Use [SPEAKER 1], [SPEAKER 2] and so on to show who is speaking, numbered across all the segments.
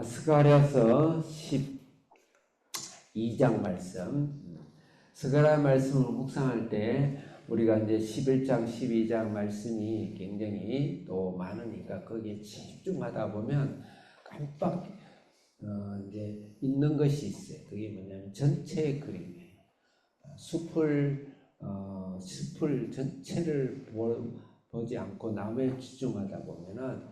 [SPEAKER 1] 아, 스가랴서 12장 말씀. 스가랴 말씀을 묵상할 때 우리가 이제 11장, 12장 말씀이 굉장히 또 많으니까 거기에 집중하다 보면 깜빡 어, 이제 있는 것이 있어요. 그게 뭐냐면 전체의 그림이에요. 어, 숲을 어, 숲을 전체를 보, 보지 않고 나무에 집중하다 보면은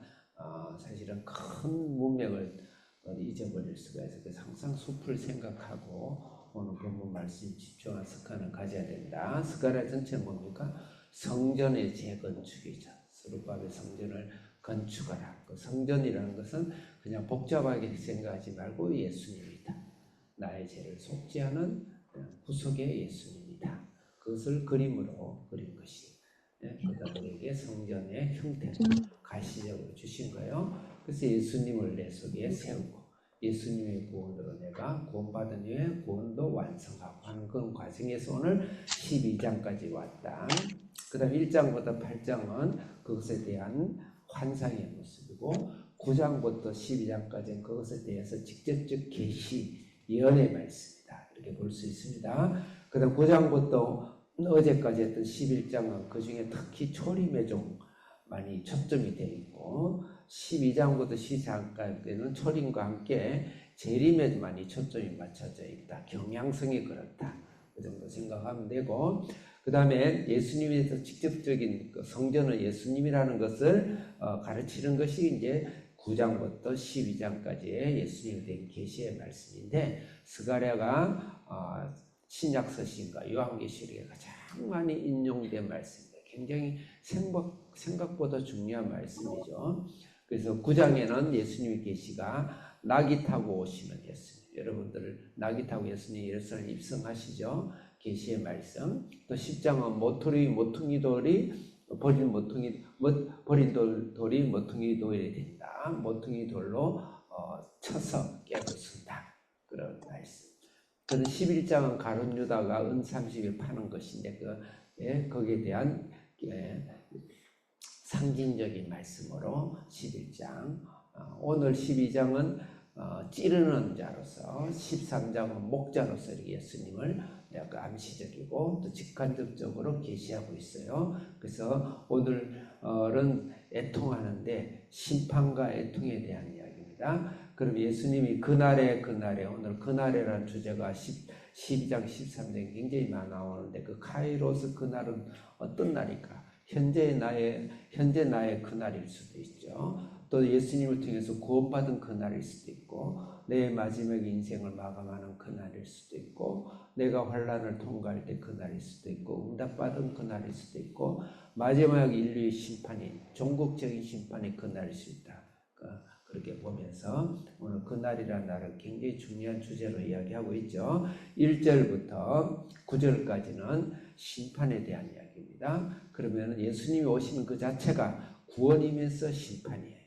[SPEAKER 1] 어, 사실은 큰 문명을 어, 잊어버릴 수가 있어요. 그래서 항상 숲을 생각하고 오늘 본문 말씀 집중한 습관을 가져야 된다. 스가랴 전체 뭡니까? 성전의 재건축이죠. 스룹밥의 성전을 건축하라. 그 성전이라는 것은 그냥 복잡하게 생각하지 말고 예수님이다. 나의 죄를 속죄하는 구속의 예수님이다. 그것을 그림으로 그린 것이 예, 그다 우리에게 성전의 형태를 가시적으로 주신 거예요. 그래서 예수님을 내 속에 세우고 예수님의 구원으로 내가 구원받은 후에 구원도 완성하고 하는 그런 과정에서 오늘 12장까지 왔다. 그 다음 1장부터 8장은 그것에 대한 환상의 모습이고 9장부터 12장까지는 그것에 대해서 직접적 계시, 예언의 말씀이다. 이렇게 볼 수 있습니다. 그 다음 9장부터 어제까지 했던 11장은 그 중에 특히 초림에 좀 많이 초점이 되어 있고 12장부터 12장까지는 초림과 함께 재림에 많이 초점이 맞춰져 있다. 경향성이 그렇다. 그 정도 생각하면 되고 그 다음에 예수님에서 직접적인 그 성전은 예수님이라는 것을 어, 가르치는 것이 이제 9장부터 12장까지의 예수님에 대한 계시의 말씀인데 스가랴가 어, 신약 서신과 요한계시록에 가장 많이 인용된 말씀입니다. 굉장히 생각, 생각보다 중요한 말씀이죠. 그래서 9장에는 예수님의 계시가 낙이 타고 오시는 예수님. 여러분들 낙이 타고 예수님 예루살렘 입성하시죠. 계시의 말씀. 또 10장은 모토리 모퉁이 돌이 버린 모퉁이 버린 돌, 돌이 모퉁이 돌이 된다. 모퉁이 돌로 어, 쳐서 깨부순다. 그런 말씀. 저는 11장은 가론 유다가 은 30일 파는 것인데 그 예, 거기에 대한 예, 상징적인 말씀으로 11장 어, 오늘 12장은 어, 찌르는 자로서 13장은 목자로서 예수님을 암시적이고 또 직관적으로 계시하고 있어요. 그래서 오늘은 애통하는데 심판과 애통에 대한 이야기입니다. 그럼 예수님이 그날에 그날에 오늘 그날에라는 주제가 10, 12장 13장 굉장히 많이 나오는데 그 카이로스 그날은 어떤 날일까? 현재 나의 현재 나의 그날일 수도 있죠. 또 예수님을 통해서 구원받은 그날일 수도 있고 내 마지막 인생을 마감하는 그날일 수도 있고 내가 환란을 통과할 때 그날일 수도 있고 응답받은 그날일 수도 있고 마지막 인류의 심판이 종국적인 심판이 그날일 수 있다. 그렇게 보면서 오늘 그날이라는 날을 굉장히 중요한 주제로 이야기하고 있죠. 1절부터 9절까지는 심판에 대한 이야기입니다. 그러면 예수님이 오시는 그 자체가 구원이면서 심판이에요.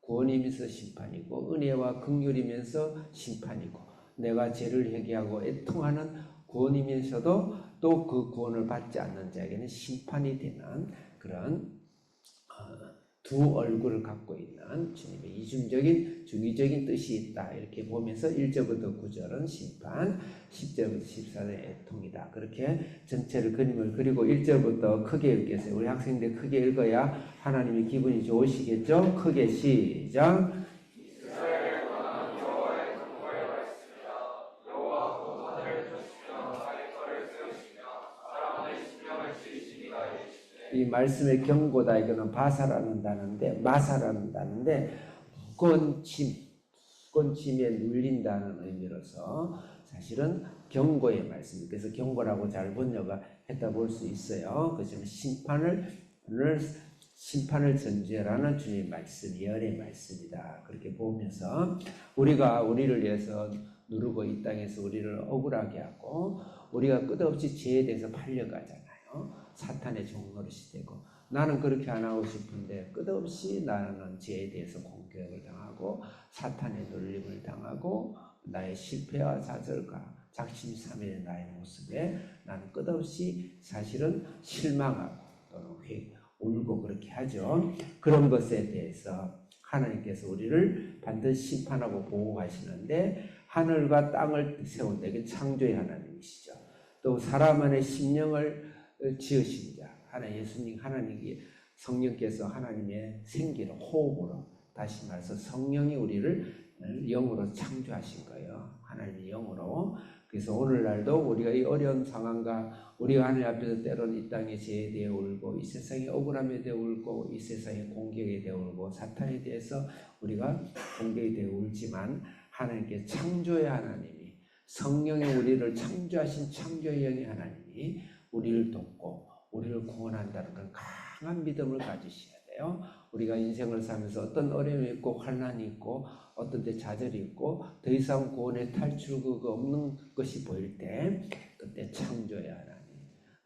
[SPEAKER 1] 구원이면서 심판이고 은혜와 긍휼이면서 심판이고 내가 죄를 회개하고 애통하는 구원이면서도 또 그 구원을 받지 않는 자에게는 심판이 되는 그런 두 얼굴을 갖고 있는 주님의 이중적인 중의적인 뜻이 있다. 이렇게 보면서 1절부터 9절은 심판, 10절부터 14절은 애통이다. 그렇게 전체를 그림을 그리고 1절부터 크게 읽겠어요. 우리 학생들 크게 읽어야 하나님의 기분이 좋으시겠죠? 크게 시작. 이 말씀의 경고다 이거는 바사라는 단어인데 마사라는 단어인데 건침 건침에 눌린다는 의미로서 사실은 경고의 말씀 그래서 경고라고 잘 번역을 했다 볼 수 있어요. 그지만 심판을 심판을 전제라는 주님의 말씀, 예언의 말씀이다. 그렇게 보면서 우리가 우리를 위해서 누르고 이 땅에서 우리를 억울하게 하고 우리가 끝없이 죄에 대해서 팔려가잖아 요. 사탄의 종노릇이 되고 나는 그렇게 안 하고 싶은데 끝없이 나는 죄에 대해서 공격을 당하고 사탄의 놀림을 당하고 나의 실패와 좌절과 작심삼일의 나의 모습에 나는 끝없이 사실은 실망하고 또는 회 울고 그렇게 하죠. 그런 것에 대해서 하나님께서 우리를 반드시 심판하고 보호하시는데 하늘과 땅을 세운다. 이게 창조의 하나님이시죠. 또 사람 안에 심령을 지으신 자. 하나 예수님 하나님이 성령께서 하나님의 생기로 호흡으로 다시 말해서 성령이 우리를 영으로 창조하신 거예요. 하나님의 영으로. 그래서 오늘날도 우리가 이 어려운 상황과 우리가 하늘 앞에서 때론 이 땅에 죄에 대해 울고 이 세상의 억울함에 대해 울고 이 세상의 공격에 대해 울고 사탄에 대해서 우리가 공격에 대해 울지만 하나님께 창조의 하나님이 성령의 우리를 창조하신 창조의 영의 하나님이 우리를 돕고 우리를 구원한다는 그런 강한 믿음을 가지셔야 돼요. 우리가 인생을 살면서 어떤 어려움이 있고 환란이 있고 어떤 때 좌절이 있고 더 이상 구원의 탈출구가 없는 것이 보일 때 그때 창조의 하나님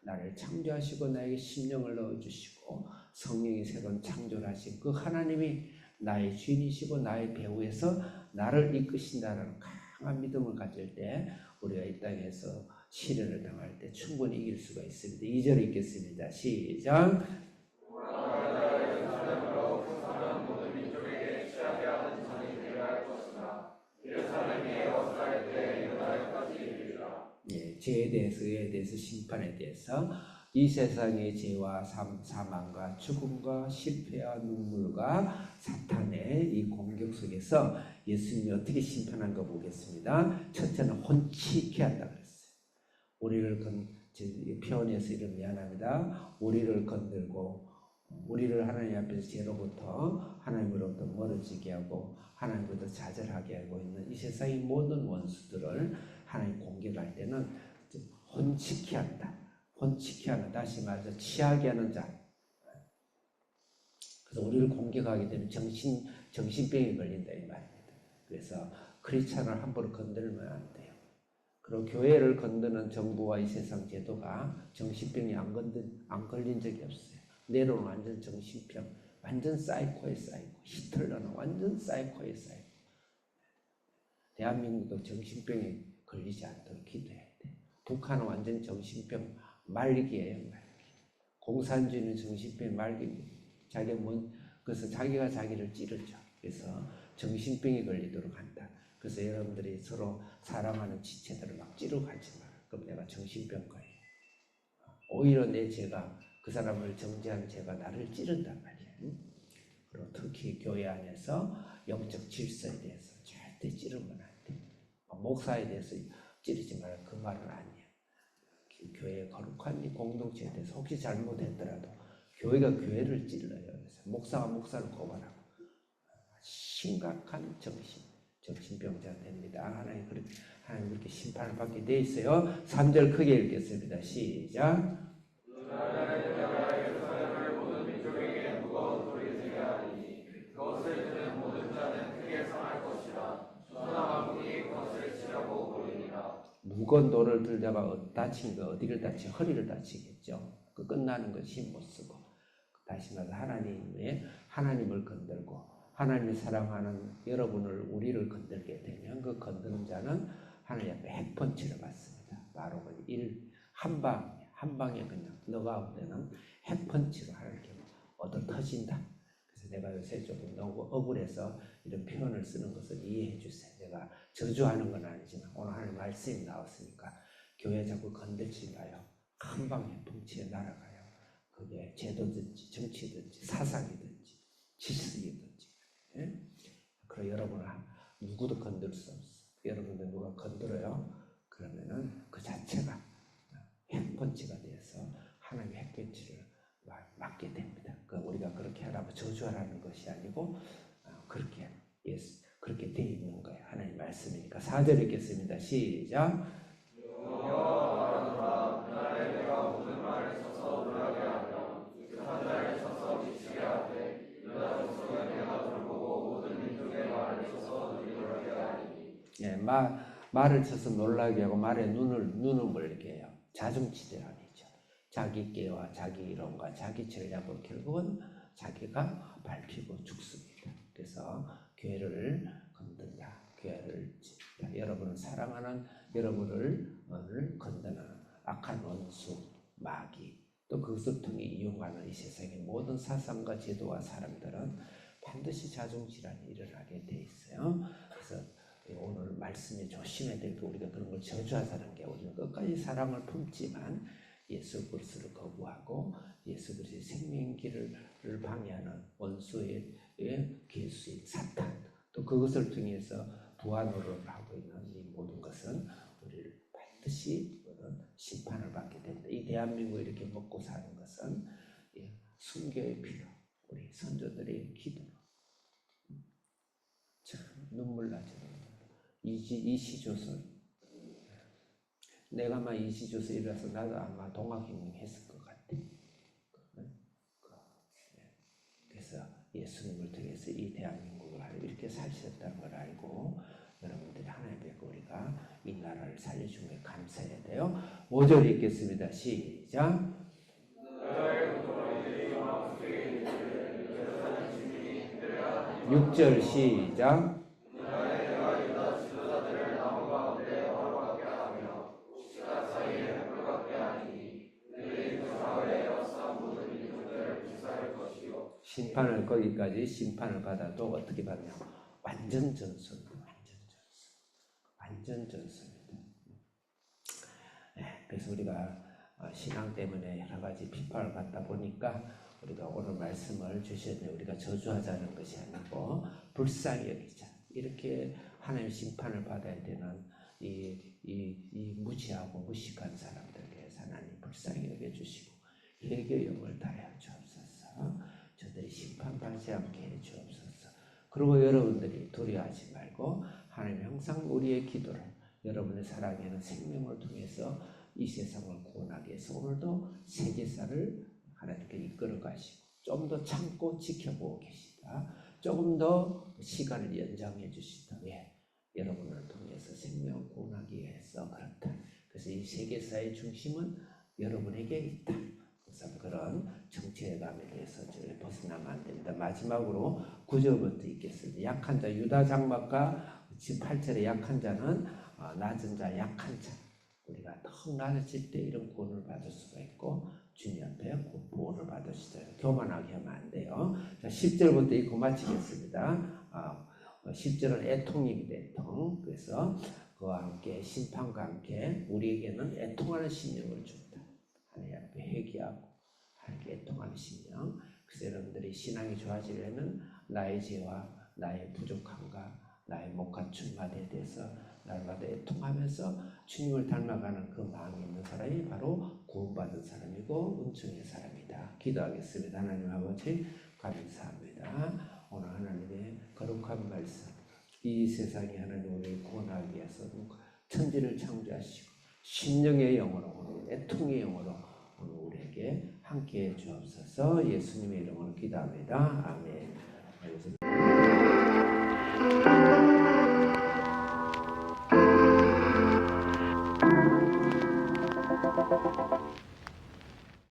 [SPEAKER 1] 나를 창조하시고 나에게 심령을 넣어주시고 성령이 새로운 창조를 하신 그 하나님이 나의 주인이시고 나의 배후에서 나를 이끄신다는 강한 믿음을 가질 때 우리가 이 땅에서 시련을 당할 때 충분히 이길 수가 있습니다. 2절 읽겠습니다. 시작. 예, 죄에 대해서, 의에 대해서, 심판에 대해서 이 세상의 죄와 사망과 죽음과 실패와 눈물과 사탄의 이 공격 속에서 예수님이 어떻게 심판한가 보겠습니다. 첫째는 혼치게 한다. 우리를 건, 표현해서 이름 미안합니다. 우리를 건들고 우리를 하나님 앞에서 죄로부터 하나님으로부터 멀어지게 하고 하나님부터 좌절하게 하고 있는 이 세상의 모든 원수들을 하나님 공격할 때는 혼치게 한다. 혼치게 하는 다시 말해서 취하게 하는 자. 그래서 우리를 공격하게 되면 정신 정신병이 걸린다 이 말입니다. 그래서 크리스찬을 함부로 건들면 안 돼요. 그리고 교회를 건드는 정부와 이 세상 제도가 정신병이 안 건든 안 걸린 적이 없어요. 내로는 완전 정신병, 완전 사이코에 사이코. 히틀러는 완전 사이코에 사이코. 대한민국도 정신병에 걸리지 않도록 기도해야 돼. 북한은 완전 정신병 말기예요, 말기. 공산주의는 정신병 말기. 자기 뭔 그래서 자기가 자기를 찌르죠. 그래서 정신병이 걸리도록 한다. 그래서 여러분들이 서로 사랑하는 지체들을 막 찌르고 하지 마. 그럼 내가 정신병과예요. 오히려 내 죄가 그 사람을 정죄하는 죄가 나를 찌른단 말이야. 그리고 특히 교회 안에서 영적 질서에 대해서 절대 찌르면 안 돼. 목사에 대해서 찌르지 말라. 그 말은 아니야. 교회의 거룩한 이 공동체에 대해서 혹시 잘못했더라도 교회가 교회를 찔러요. 그래서 목사가 목사를 고발하고 심각한 정신 정신병자 됩니다. 하나님 그렇게 하나님 그렇게 심판을 받게 돼 있어요. 3절 크게 읽겠습니다. 시작. 무거운 돌을 들다가 다친 거 어디를 다치 허리를 다치겠죠. 그 끝나는 것이 못 쓰고 다시 말해 하나님의 하나님을 건들고 하나님이 사랑하는 여러분을 우리를 건들게 되면 그 건드는 자는 하나님 앞에 핵펀치를 받습니다. 바로 일한 방, 한 방에 그냥 너가웃되는 핵펀치로 하나님께 얻어 터진다. 그래서 내가 요새 조금 너무 억울해서 이런 표현을 쓰는 것을 이해해 주세요. 제가 저주하는 건 아니지만 오늘 하나님 말씀이 나왔으니까 교회 자꾸 건들지 마요. 한 방에 펑치에 날아가요. 그게 제도든지 정치든지 사상이든지 질서이든지. 예? 그럼 여러분은 누구도 건들 수 없어. 여러분들 누가 건들어요? 그러면은 그 자체가 핵펀치가 돼서 하나님의 핵펀치를 맞게 됩니다. 그 우리가 그렇게 하라고 저주하라는 것이 아니고 그렇게 예수 그렇게 돼 있는 거예요. 하나님 말씀이니까 4절 읽겠습니다. 시작. 예, 말, 말을 쳐서 놀라게 하고 말에 눈을 눈을 멀게 해요. 자중치대란이죠. 자기 깨와 자기 이론과 자기 전략은 결국은 자기가 밟히고 죽습니다. 그래서 교회를 건든다. 교회를 여러분을 사랑하는 여러분을 건드는 악한 원수, 마귀, 또 그것을 통해 이용하는 이 세상의 모든 사상과 제도와 사람들은 반드시 자중질환이 일어나게 돼 있어요. 말씀에 조심해야 될게 우리가 그런 걸 저주하자는 게 우리는 끝까지 사랑을 품지만 예수 그리스도를 거부하고 예수 그리스도의 생명길을 방해하는 원수의 개수인 사탄 또 그것을 통해서 부하 노릇을 하고 있는 이 모든 것은 우리를 반드시 심판을 받게 된다. 이 대한민국 이렇게 먹고 사는 것은 예, 순교의 피로 우리 선조들의 기도로 참 눈물 나죠. 이시 이시조선 내가 아마 이시조선 일어서 나도 아마 동학혁명 했을 것 같아. 그, 예. 그래서 예수님을 통해서 이 대한민국을 이렇게 사셨다는 걸 알고 여러분들이 하나님 뵙고 우리가 이 나라를 살려준 게 감사해야 돼요. 5절 읽겠습니다. 시작. 6절 시작. 심판을 거기까지 심판을 받아도 어떻게 받냐? 완전 전선, 완전 전선, 완전 전선입니다. 네, 그래서 우리가 어, 신앙 때문에 여러 가지 비판을 받다 보니까 우리가 오늘 말씀을 주셨는데 우리가 저주하자는 것이 아니고 불쌍히 여기자. 이렇게 하나님 심판을 받아야 되는 이, 이, 이 무지하고 무식한 사람들에 대해서 하나님 불쌍히 여겨주시고 회개 영을 다하여 주옵소서. 저들이 심판받지 않게 해 주옵소서. 그리고 여러분들이 두려워하지 말고 하나님 항상 우리의 기도를 여러분의 사랑에는 생명을 통해서 이 세상을 구원하기 위해서 오늘도 세계사를 하나님께 이끌어 가시고 좀 더 참고 지켜보고 계시다. 조금 더 시간을 연장해 주시다. 왜? 여러분을 통해서 생명을 구원하기 위해서 그렇다. 그래서 이 세계사의 중심은 여러분에게 있다. 그래서 그런 정체감에 벗어나면 안 됩니다. 마지막으로 구절부터 읽겠습니다. 약한 자 유다 장막과 지금 8절에 약한 자는 어, 낮은 자 약한 자 우리가 더 낮아질 때 이런 구원을 받을 수가 있고 주님 앞에 구원을 받으시죠. 교만하게 하면 안 돼요. 자 10절부터 읽고 마치겠습니다. 아, 10절은 애통입니다. 애통. 그래서 그와 함께 심판과 함께 우리에게는 애통하는 심령을 준다. 하나님 앞에 회개하고 하나님께 애통하는 심령. 여러분들이 신앙이 좋아지려면 나의 죄와 나의 부족함과 나의 못 갖춘 바에 대해서 날마다 애통하면서 주님을 닮아가는 그 마음이 있는 사람이 바로 구원받은 사람이고 은총의 사람이다. 기도하겠습니다. 하나님 아버지 감사합니다. 오늘 하나님의 거룩한 말씀 이 세상에 하나님 우리를 구원하기 위해서 천지를 창조하시고 심령의 영으로 오늘 애통의 영으로 오늘 우리에게 함께 해 주옵소서 예수님의 이름으로 기도합니다. 아멘.